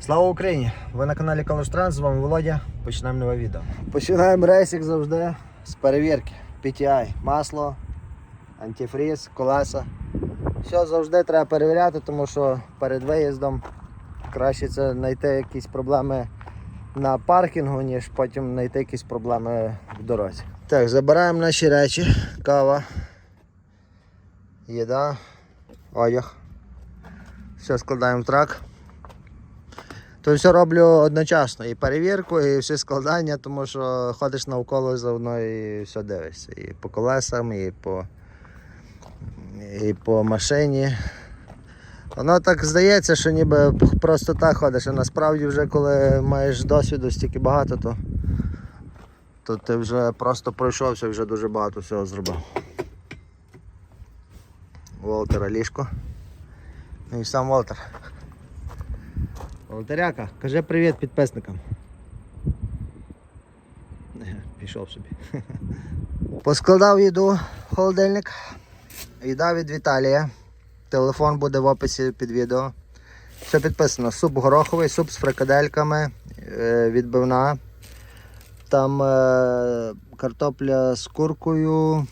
Слава Україні! Ви на каналі Калоштранс, з вами Володя. Починаємо нове відео. Починаємо рейс, як завжди, з перевірки. PTI, масло, антифріз, колеса. Все завжди треба перевіряти, тому що перед виїздом краще це знайти якісь проблеми на паркінгу, ніж потім знайти якісь проблеми в дорозі. Так, забираємо наші речі, кава, їда, одяг. Все складаємо в трак. То все роблю одночасно. І перевірку, і все складання, тому що ходиш навколо заодно і все дивишся. І по колесам, і по, і по машині. Воно так здається, що ніби просто так ходиш, а насправді вже коли маєш досвіду стільки багато, то, то ти вже просто пройшовся вже дуже багато всього зробив. Волтера ліжко. Ну і сам Волтер. Волтеряка, кажи привіт підписникам. Пішов собі. Поскладав їду холодильник. Їда від Віталія. Телефон буде в описі під відео. Все підписано. Суп гороховий, суп з фрикадельками, е, відбивна. Там е, картопля з куркою,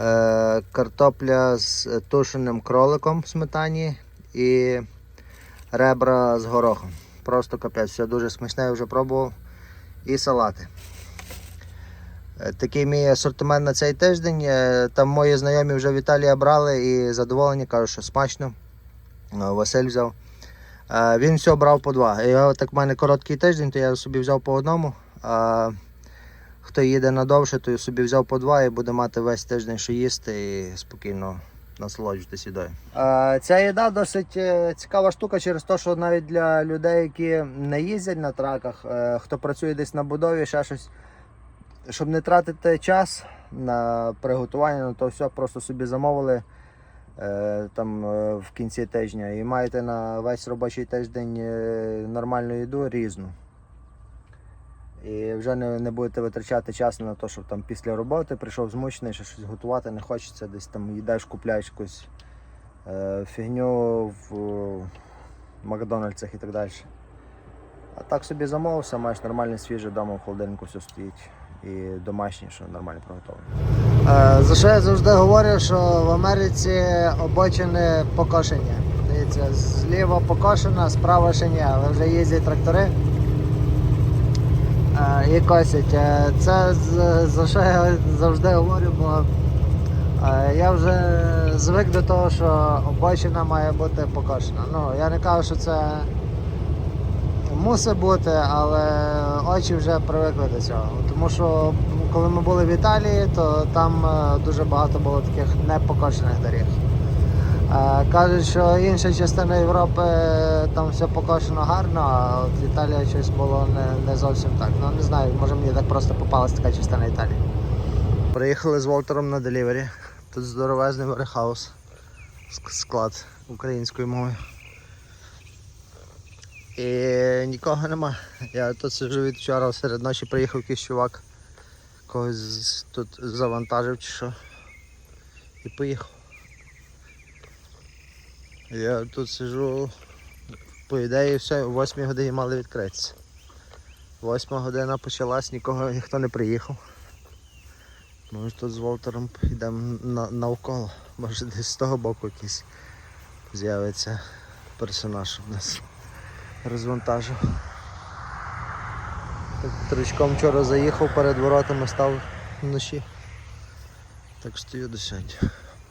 е, картопля з тушеним кроликом в сметані і ребра з горохом. Просто капець, все дуже смачне, я вже пробував. І салати. Е, Такий мій асортимент на цей тиждень. Е, Там мої знайомі вже Віталія брали і задоволені, кажуть, що смачно. Е, Василь взяв. Він все брав по два. Я, так в мене короткий тиждень, то я собі взяв по одному. А хто їде надовше, то собі взяв по два і буде мати весь тиждень, що їсти і спокійно насолоджуватися їдою. Ця їда досить е, цікава штука через те, що навіть для людей, які не їздять на траках, е, хто працює десь на будові, ще щось, щоб не тратити час на приготування, ну, то все просто собі замовили е, там е, в кінці тижня і маєте на весь робочий тиждень е, нормальну їду різну. І вже не, не будете витрачати час на те, щоб там після роботи прийшов змучений, що щось готувати не хочеться, десь там їдаєш, купляєш якусь е, фігню в е, Макдональдсах і так далі. А так собі замовився, маєш нормальне свіже вдома в холодильнику все стоїть і домашнє, що нормально приготовлено. Е, за що я завжди говорю, що в Америці обочини покошені. Дивіться, зліва покошена, справа ще ні, але вже їздять трактори і косять. Е, Це за що я завжди говорю, бо е, я вже звик до того, що обочина має бути покошена. Ну, я не кажу, що це мусить бути, але очі вже привикли до цього. Тому що коли ми були в Італії, то там е, дуже багато було таких непокошених доріг. Кажуть, що інша частина Європи е, там все покошено гарно, а от Італія щось було не, не зовсім так. Ну не знаю, може мені так просто попалась така частина Італії. Приїхали з Волтером на делівері. Тут здоровезний варехаус. Склад українською мовою. І нікого нема. Я тут сиджу від вчора серед ночі приїхав якийсь чувак. Когось тут завантажив чи що. І поїхав. Я тут сижу, по ідеї, все, о 8 годині мали відкритися. Восьма година почалась, нікого ніхто не приїхав. Може тут з Волтером йдемо на, навколо. Може десь з того боку якийсь з'явиться персонаж, щоб нас розвантажив. Так тричком вчора заїхав перед воротами, став вночі. Так стою до сьогодні.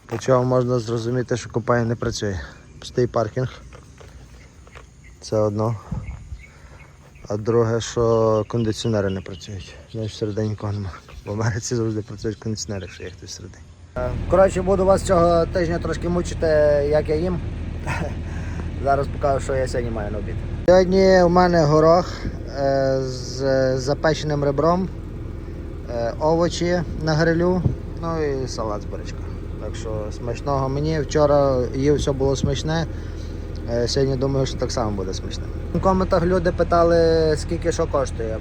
По можна зрозуміти, що купає не працює. Пустий паркінг. Це одно. А друге, що кондиціонери не працюють. Знаєш, всередині нікого нема. В Америці завжди працюють кондиціонери, якщо є хтось всередині. Коротше, буду вас цього тижня трошки мучити, як я їм. Зараз покажу, що я сьогодні маю на обід. Сьогодні у мене горох е, з запеченим ребром, е, овочі на грилю, ну і салат з бурячка. Так що смачного мені. Вчора їв все було смачне. Е, Сьогодні думаю, що так само буде смачне. В коментах люди питали, скільки що коштує.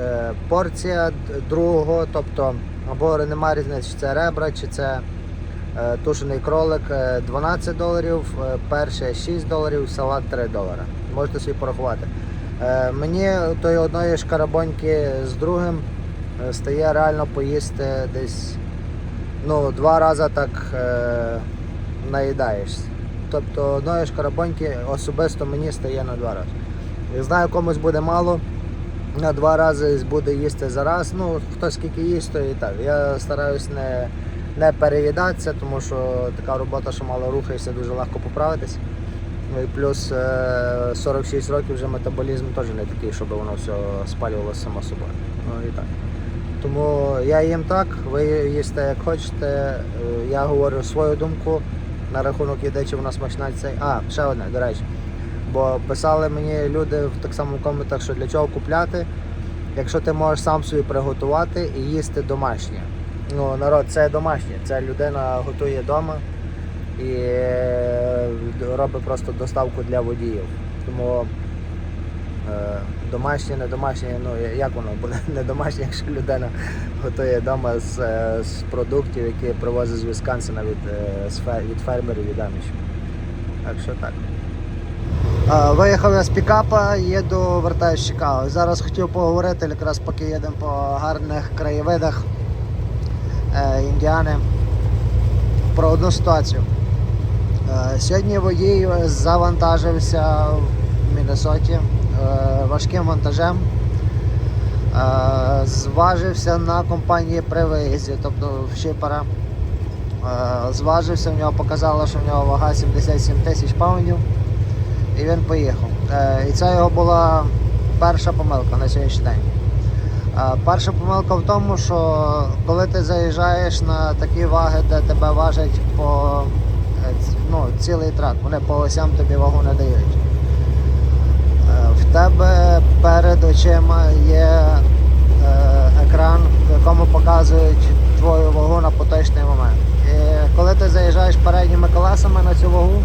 Е, Порція другого, тобто або немає різниці, чи це ребра, чи це е, тушений кролик е, 12 доларів, перше 6 доларів, салат 3 долара. можете собі порахувати. Мені тої одної шкарабоньки з другим стає реально поїсти десь ну, два рази так е, наїдаєшся. Тобто одної шкарабоньки особисто мені стає на два рази. Я знаю, комусь буде мало, на два рази буде їсти за раз. Ну, хто скільки їсть, то і так. Я стараюсь не, не переїдатися, тому що така робота, що мало рухаєшся, дуже легко поправитись. Ну і плюс е, 46 років вже метаболізм теж не такий, щоб воно все спалювалося само собою. Ну і так. Тому я їм так, ви їсте як хочете. Е, Я говорю свою думку на рахунок їди, чи вона смачна цей. А, ще одне, до речі. Бо писали мені люди в так само в коментах, що для чого купляти, якщо ти можеш сам собі приготувати і їсти домашнє. Ну, народ, це домашнє, це людина готує вдома і е, робить просто доставку для водіїв. Тому домашнє, не домашнє, ну як воно буде не домашнє, якщо людина готує вдома з, е, з продуктів, які привозить з Вісконсина від, е, від фермерів від амішів. Так що так. Е, Виїхав я з пікапа, їду, вертаюсь з Чикаго. Зараз хотів поговорити, якраз поки їдемо по гарних краєвидах е, Індіани, про одну ситуацію. Е, Сьогодні водій завантажився в Міннесоті е, важким вантажем. Е, Зважився на компанії при виїзді, тобто в шипера. Е, Зважився, в нього показало, що в нього вага 77 тисяч паундів. І він поїхав. Е, І це його була перша помилка на сьогоднішній день. Е, Перша помилка в тому, що коли ти заїжджаєш на такі ваги, де тебе важать по е, ну, цілий трак, вони по осям тобі вагу не дають. Е, В тебе перед очима є е, екран, в якому показують твою вагу на поточний момент. І коли ти заїжджаєш передніми колесами на цю вагу,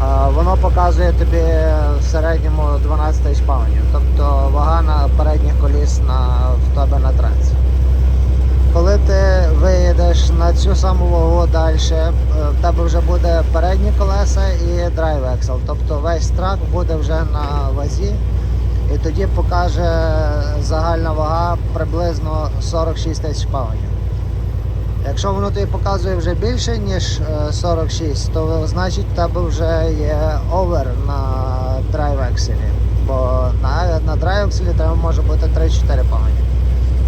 а, Воно показує тобі в середньому 12 тисяч паундів, тобто вага на передніх коліс на, в тебе на трасі. Коли ти виїдеш на цю саму вагу далі, в тебе вже буде передні колеса і драйв Excel, тобто весь трак буде вже на вазі, і тоді покаже загальна вага приблизно 46 тисяч паундів. Якщо воно тобі показує вже більше, ніж е, 46, то значить в тебе вже є овер на драйв-екселі. Бо на, на драйв-екселі треба може бути 3-4 пауні.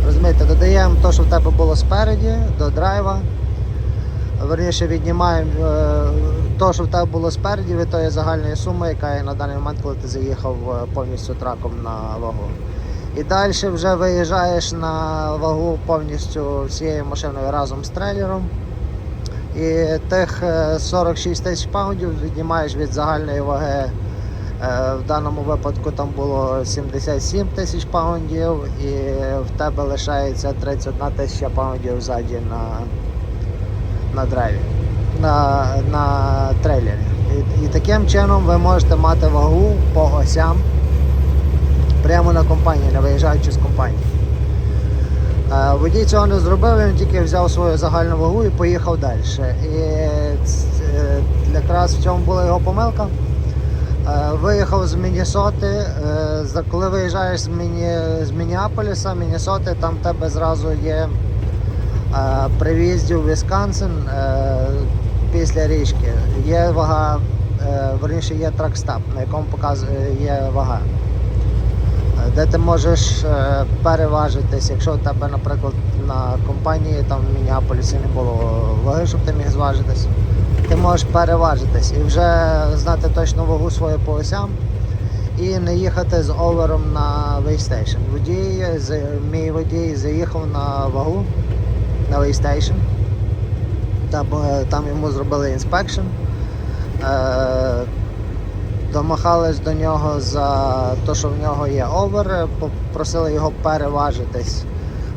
Розумієте, додаємо те, що в тебе було спереді, до драйва. Верніше віднімаємо е, те, що в тебе було спереді від тої загальної суми, яка є на даний момент, коли ти заїхав е, повністю траком на вагу. І далі вже виїжджаєш на вагу повністю всією машиною разом з трейлером. І тих е, 46 тисяч паундів віднімаєш від загальної ваги. Е, В даному випадку там було 77 тисяч паундів, і в тебе лишається 31 тисяча паундів ззаді на, на драйві, на, на трейлері. І, і таким чином ви можете мати вагу по осям прямо на компанії, не виїжджаючи з компанії. Е, Водій цього не зробив, він тільки взяв свою загальну вагу і поїхав далі. І е, якраз в цьому була його помилка. Е, Виїхав з Міннесоти. е, Коли виїжджаєш з, Міні, з Мініаполіса, Міннесоти, там в тебе зразу є е, при в'їзді в Вісконсин після річки. Є вага, верніше є тракстап, на якому є вага де ти можеш переважитись, якщо у тебе, наприклад, на компанії там в Мініаполісі не було ваги, щоб ти міг зважитись, ти можеш переважитись і вже знати точну вагу свою по осям і не їхати з овером на вейстейшн. Водій, мій водій заїхав на вагу на вейстейшн. Там, е, там йому зробили інспекшн. Е, домахались до нього за те, що в нього є овер, попросили його переважитись.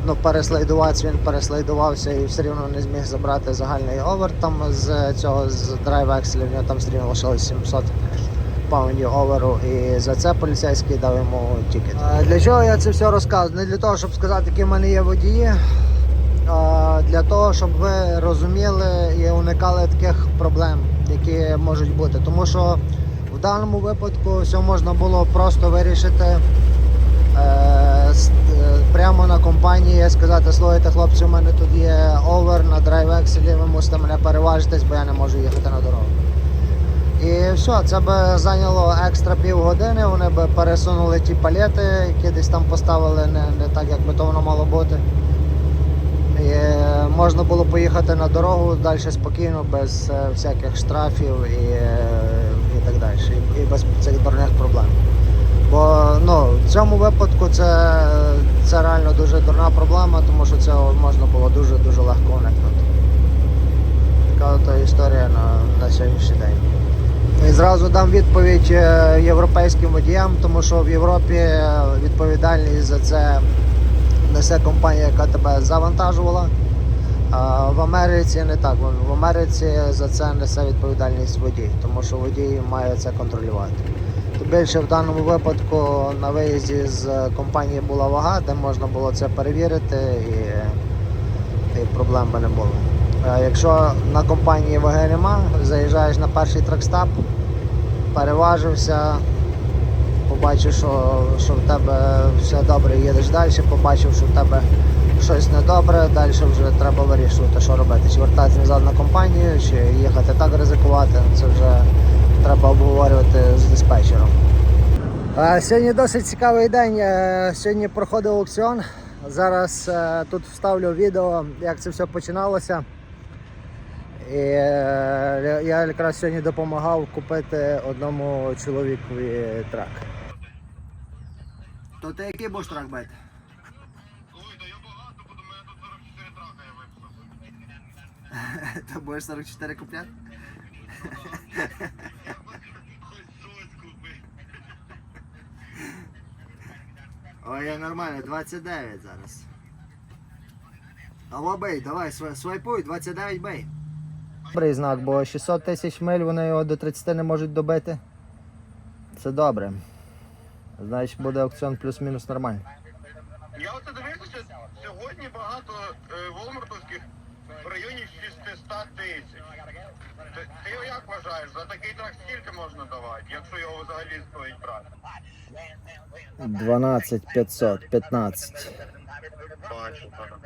Ну, переслайдуватися, він переслайдувався і все рівно не зміг забрати загальний овер там з цього з драйв Excel, в нього там все рівно лишилось 700 паундів оверу, і за це поліцейський дав йому тікет. Для чого я це все розказую? Не для того, щоб сказати, які в мене є водії, а для того, щоб ви розуміли і уникали таких проблем, які можуть бути. Тому що в даному випадку все можна було просто вирішити прямо на компанії сказати, слухайте, хлопці, у мене тут є овер на драйв-екселі, ви мусите мене переважитись, бо я не можу їхати на дорогу. І все, це би зайняло екстра півгодини, вони б пересунули ті палети, які десь там поставили не, не так, як би то воно мало бути. І е, можна було поїхати на дорогу далі спокійно, без е, всяких штрафів і, е, і так далі. І без цих дурних проблем. Бо ну, в цьому випадку це, це реально дуже дурна проблема, тому що це можна було дуже-дуже легко уникнути. Така от історія на, на сьогоднішній день. І зразу дам відповідь е, європейським водіям, тому що в Європі е, відповідальність за це несе компанія, яка тебе завантажувала. А в Америці не так. В Америці за це несе відповідальність водій, тому що водій має це контролювати. Більше в даному випадку на виїзді з компанії була вага, де можна було це перевірити і, і проблем би не було. Якщо на компанії ваги нема, заїжджаєш на перший тракстап, переважився, побачив, що, що в тебе все добре, їдеш далі, побачив, що в тебе щось недобре, далі вже треба вирішувати, що робити. Чи вертатися назад на компанію, чи їхати так ризикувати. Це вже треба обговорювати з диспетчером. А, Сьогодні досить цікавий день. Е, Сьогодні проходив аукціон. Зараз е, тут вставлю відео, як це все починалося. І е, я якраз сьогодні допомагав купити одному чоловікові трак. То ти який будеш трак бити? Ой, да я багато, бо до мене тут 44 трака я виписав. То будеш 44 купляти? Ой, я нормально, 29 зараз. Алло, бей, давай, свайпуй, 29 бей. Добрий знак, бо 600 тисяч миль вони його до 30 не можуть добити. Це добре. Значить буде аукціон плюс-мінус нормальний. Я оце дивився, сьогодні багато е, волмартовських в районі 600 тисяч. Ти, ти як вважаєш, за такий трак скільки можна давати, якщо його взагалі стоїть брати? 12 500, 15. Бачу, так.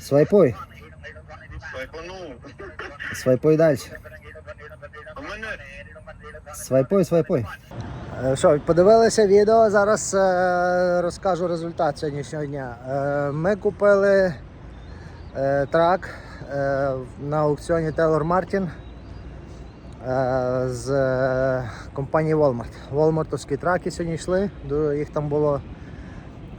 Свайпуй. Свайпанув. Свайпуй далі. Свайпуй, свайпуй. Е, Що, подивилися відео, зараз е, розкажу результат сьогоднішнього дня. Е, ми купили трак на аукціоні Taylor Martin з е, компанії Walmart. Walmartовські траки сьогодні йшли, їх там було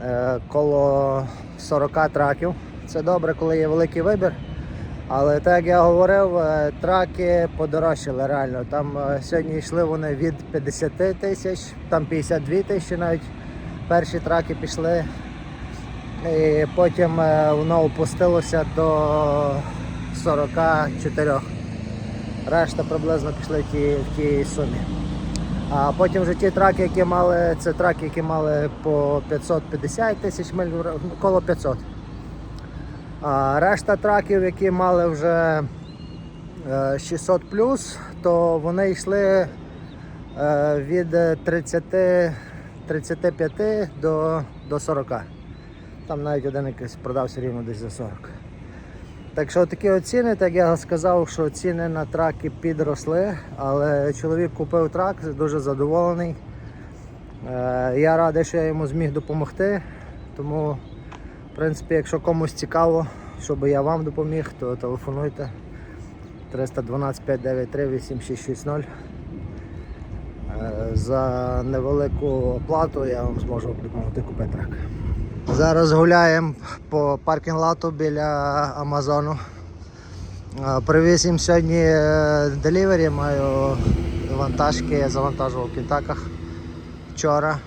е, коло 40 траків. Це добре, коли є великий вибір. Але так як я говорив, е, траки подорожчали реально. Там е, сьогодні йшли вони від 50 тисяч, там 52 тисячі навіть. Перші траки пішли. І потім е, воно опустилося до 44. Решта приблизно пішли в ті, в тій сумі. А потім вже ті траки, які мали, це траки, які мали по 550 тисяч миль, коло 500. А решта траків, які мали вже е, 600 то вони йшли е, від 30, 35 до, до 40. Там навіть один якийсь продався рівно десь за 40. Так що такі оціни, так я сказав, що ціни на траки підросли, але чоловік купив трак, дуже задоволений. Е, Я радий, що я йому зміг допомогти. Тому, в принципі, якщо комусь цікаво, щоб я вам допоміг, то телефонуйте 312 593 8660. Е, За невелику оплату я вам зможу допомогти купити трак. Зараз гуляємо по паркінг-лату біля Амазону. Привіз їм сьогодні е, делівері, маю вантажки, я завантажував в кінтаках вчора.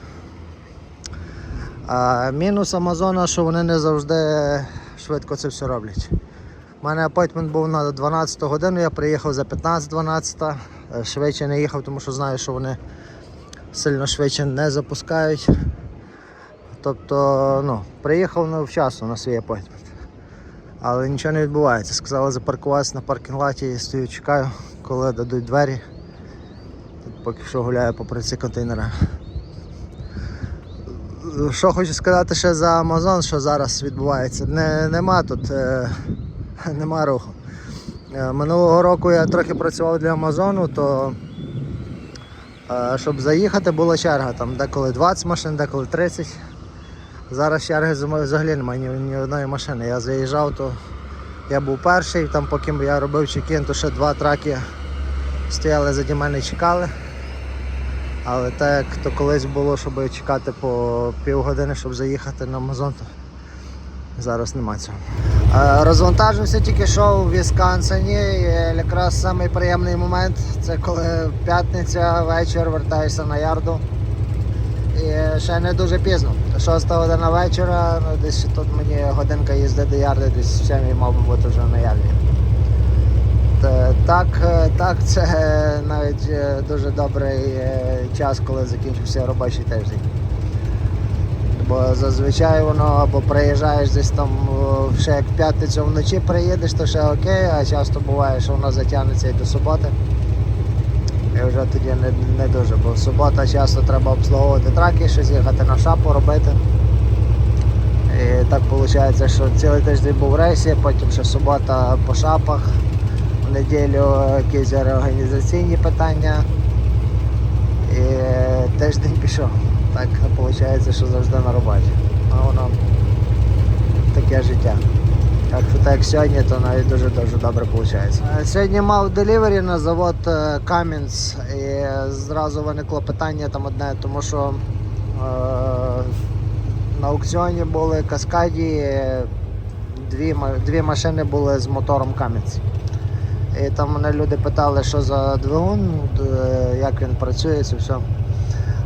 Мінус Амазона, що вони не завжди швидко це все роблять. У мене апойтмент був на 12 годину, я приїхав за 15-12, е, швидше не їхав, тому що знаю, що вони сильно швидше не запускають. Тобто, ну, приїхав вчасно на свій апойтмент. Але нічого не відбувається. Сказали запаркуватися на паркінг-латі і стою, чекаю, коли дадуть двері. Тут поки що гуляю попри ці контейнери. Що хочу сказати ще за Amazon, що зараз відбувається. Не, нема тут, е, нема руху. Е, Минулого року я трохи працював для Амазону, то е, щоб заїхати була черга. Там деколи 20 машин, деколи 30. Зараз черги взагалі немає ні, одної машини. Я заїжджав, то я був перший, там поки я робив чекін, то ще два траки стояли заді мене і чекали. Але так як то колись було, щоб чекати по півгодини, щоб заїхати на Амазон, то зараз нема цього. Розвантажився тільки що у Вісконсині. І якраз самий приємний момент це коли п'ятниця вечір вертаєшся на ярду. І ще не дуже пізно. 6 година вечора, ну десь тут мені годинка їзди до ярди, десь в 7 мав би бути вже на ярді. Так, е, так, це е, навіть е, дуже добрий час, коли закінчився робочий тиждень. Бо зазвичай воно або приїжджаєш десь там ще як в п'ятницю вночі приїдеш, то ще окей, а часто буває, що воно затягнеться і до суботи. І вже тоді не, не дуже, бо в субота часто треба обслуговувати траки, щось їхати на шапу робити. І так виходить, що цілий тиждень був в рейсі, потім ще субота по шапах, в неділю якісь організаційні питання. І тиждень пішов. Так виходить, що завжди на роботі. А воно таке життя. Так що так як сьогодні, то навіть дуже-дуже добре виходить. Сьогодні мав делівері на завод е, Кам'янськ і зразу виникло питання там одне, тому що е, на аукціоні були каскаді, е, дві, дві машини були з мотором Кам'янськ. І там мене люди питали, що за двигун, як він працює, це все.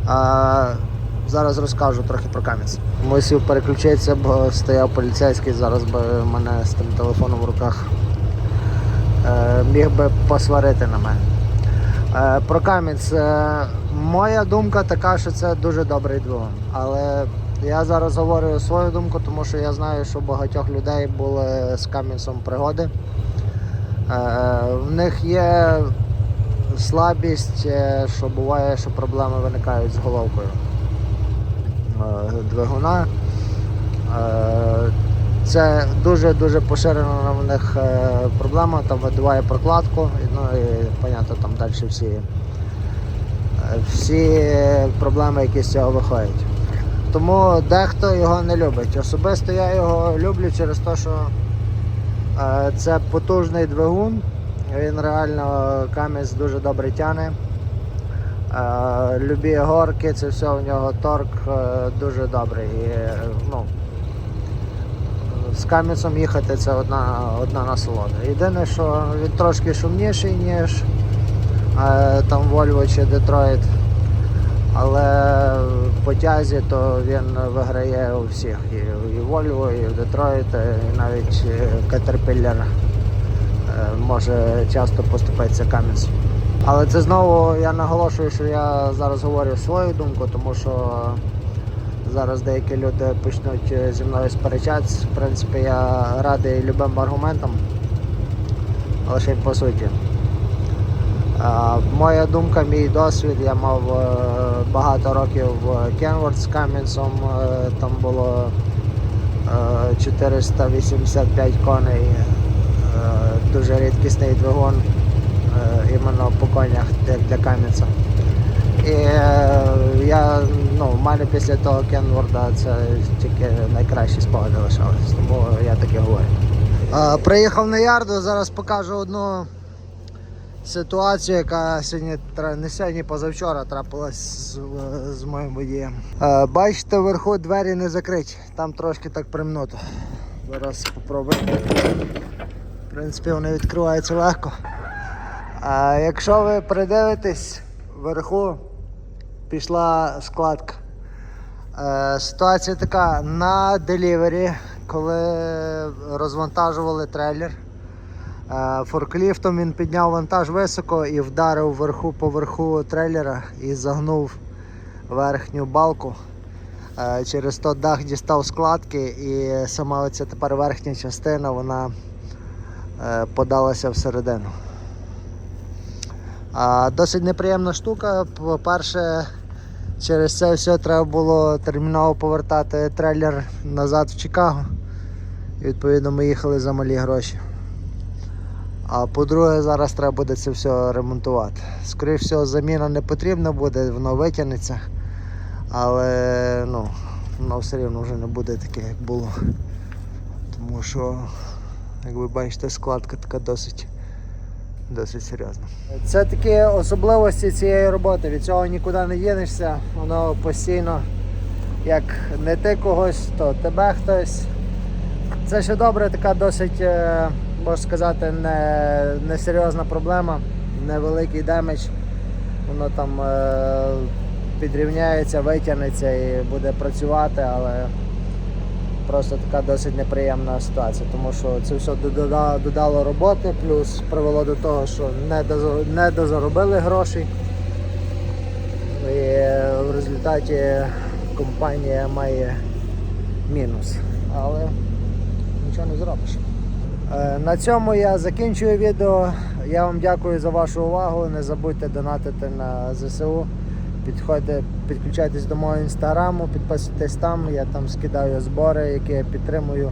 А, зараз розкажу трохи про Кам'янськ. Мусив переключитися, бо стояв поліцейський, зараз би мене з тим телефоном в руках е, міг би посварити на мене. Е, про Кам'янськ. Е, моя думка така, що це дуже добрий двигун. Але я зараз говорю свою думку, тому що я знаю, що багатьох людей були з Кам'янцем пригоди. Е, В них є слабість, е, що буває, що проблеми виникають з головкою двигуна. Е, Це дуже-дуже поширена в них е, проблема, там видуває прокладку, ну і понятно, там далі всі, е, всі проблеми, які з цього виходять. Тому дехто його не любить. Особисто я його люблю через те, що Е, Це потужний двигун. Він реально камінь дуже добре тяне. Е, Любі горки, це все у нього торк е, дуже добрий. І, е, ну, з камінцем їхати це одна, одна насолода. Єдине, що він трошки шумніший, ніж там Volvo чи Detroit. Але по тязі то він виграє у всіх. І, і Volvo, і в Детройт, і навіть е, може часто поступитися Кам'янцю. Але це знову я наголошую, що я зараз говорю свою думку, тому що зараз деякі люди почнуть е, зі мною сперечатися. В принципі, я радий любим аргументам, й по суті. Моя думка, мій досвід, я мав е, багато років в Кенворд з Кам'янцем, е, там було е, 485 коней, дуже рідкісний двигун, іменно по конях для Кам'янця. І е, я, ну, мене після того Кенворда це тільки найкращі спогади лишались, тому я таке говорю. Е, Приїхав на ярду, зараз покажу одну ситуацію, яка сьогодні не сьогодні, позавчора трапилась з, з моїм водієм. Е, Бачите, вверху двері не закриті, там трошки так примнуто. Зараз спробуємо. В принципі, вони відкриваються легко. А якщо ви придивитесь, вверху пішла складка. Е, Ситуація така на делівері, коли розвантажували трейлер. Е, Форкліфтом він підняв вантаж високо і вдарив вверху по трейлера і загнув верхню балку. Е, Через то дах дістав складки і сама оця тепер верхня частина вона подалася всередину. А, досить неприємна штука. По-перше, через це все треба було терміново повертати трейлер назад в Чикаго. І відповідно ми їхали за малі гроші. А по-друге, зараз треба буде це все ремонтувати. Скоріше всього, заміна не потрібна буде, воно витягнеться. Але ну, воно все рівно вже не буде таке, як було. Тому що, як ви бачите, складка така досить, досить серйозна. Це такі особливості цієї роботи. Від цього нікуди не дінешся. Воно постійно, як не ти когось, то тебе хтось. Це ще добре, така досить, е, можна сказати, не, не серйозна проблема, невеликий демедж. Воно там е, підрівняється, витягнеться і буде працювати, але просто така досить неприємна ситуація, тому що це все додало, роботи, плюс привело до того, що не, дозаробили грошей. І в результаті компанія має мінус. Але нічого не зробиш. Е, На цьому я закінчую відео. Я вам дякую за вашу увагу. Не забудьте донатити на ЗСУ. Підходьте, підключайтесь до мого інстаграму, підписуйтесь там, я там скидаю збори, які я підтримую.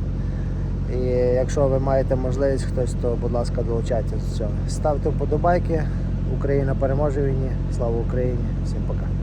І якщо ви маєте можливість хтось, то будь ласка, долучайтесь до цього. Ставте вподобайки. Україна переможе війні. Слава Україні! Всім пока.